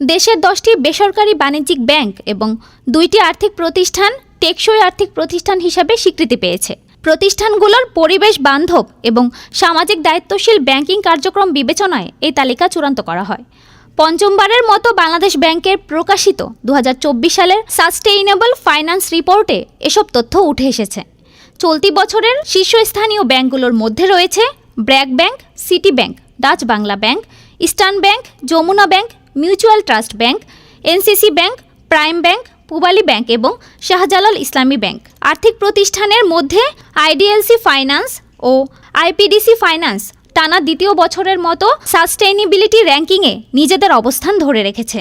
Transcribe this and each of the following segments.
দেশের দশটি বেসরকারি বাণিজ্যিক ব্যাংক এবং দুইটি আর্থিক প্রতিষ্ঠান টেকসই আর্থিক প্রতিষ্ঠান হিসাবে স্বীকৃতি পেয়েছে। প্রতিষ্ঠানগুলোর পরিবেশ বান্ধব এবং সামাজিক দায়িত্বশীল ব্যাংকিং কার্যক্রম বিবেচনায় এই তালিকা চূড়ান্ত করা হয়। পঞ্চমবারের মতো বাংলাদেশ ব্যাংকের প্রকাশিত দু হাজার চব্বিশ সালের সাস্টেইনেবল ফাইন্যান্স রিপোর্টে এসব তথ্য উঠে এসেছে। চলতি বছরের শীর্ষস্থানীয় ব্যাংকগুলোর মধ্যে রয়েছে BRAC Bank, City Bank, Dutch Bangla Bank, Eastern Bank, Jamuna Bank Mutual Trust Bank, NCC Bank, Prime Bank, Pubali Bank এবং শাহজালাল ইসলামী ব্যাংক। আর্থিক প্রতিষ্ঠানের মধ্যে আইডিএলসি ফাইন্যান্স ও আইপিডিসি ফাইন্যান্স টানা দ্বিতীয় বছরের মতো সাস্টেইনেবিলিটি র্যাঙ্কিংয়ে নিজেদের অবস্থান ধরে রেখেছে।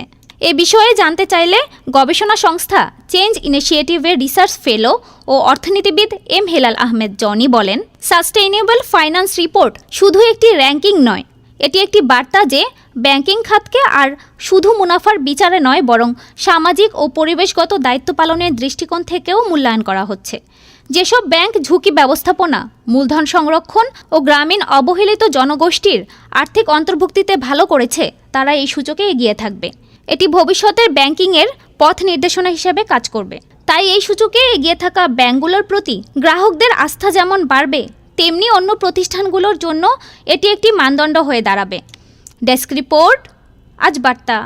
এ বিষয়ে জানতে চাইলে গবেষণা সংস্থা চেঞ্জ ইনিশিয়েটিভের রিসার্চ ফেলো ও অর্থনীতিবিদ এম হেলাল আহমেদ জনি বলেন, সাস্টেইনেবল ফাইন্যান্স রিপোর্ট শুধু একটি র্যাঙ্কিং নয় এটি একটি বার্তা যে ব্যাংকিং খাতকে আর শুধু মুনাফার বিচারে নয়, বরং সামাজিক ও পরিবেশগত দায়িত্ব পালনের দৃষ্টিকোণ থেকেও মূল্যায়ন করা হচ্ছে। যেসব ব্যাংক ঝুঁকি ব্যবস্থাপনা, মূলধন সংরক্ষণ ও গ্রামীণ অবহেলিত জনগোষ্ঠীর আর্থিক অন্তর্ভুক্তিতে ভালো করেছে, তারা এই সূচকে এগিয়ে থাকবে। এটি ভবিষ্যতের ব্যাংকিংয়ের পথ নির্দেশনা হিসেবে কাজ করবে। তাই এই সূচকে এগিয়ে থাকা ব্যাংকগুলোর প্রতি গ্রাহকদের আস্থা যেমন বাড়বে তেমনি অন্য প্রতিষ্ঠানগুলোর জন্য এটি একটি মানদণ্ড হয়ে দাঁড়াবে। ডেস্ক রিপোর্ট আজ বার্তা।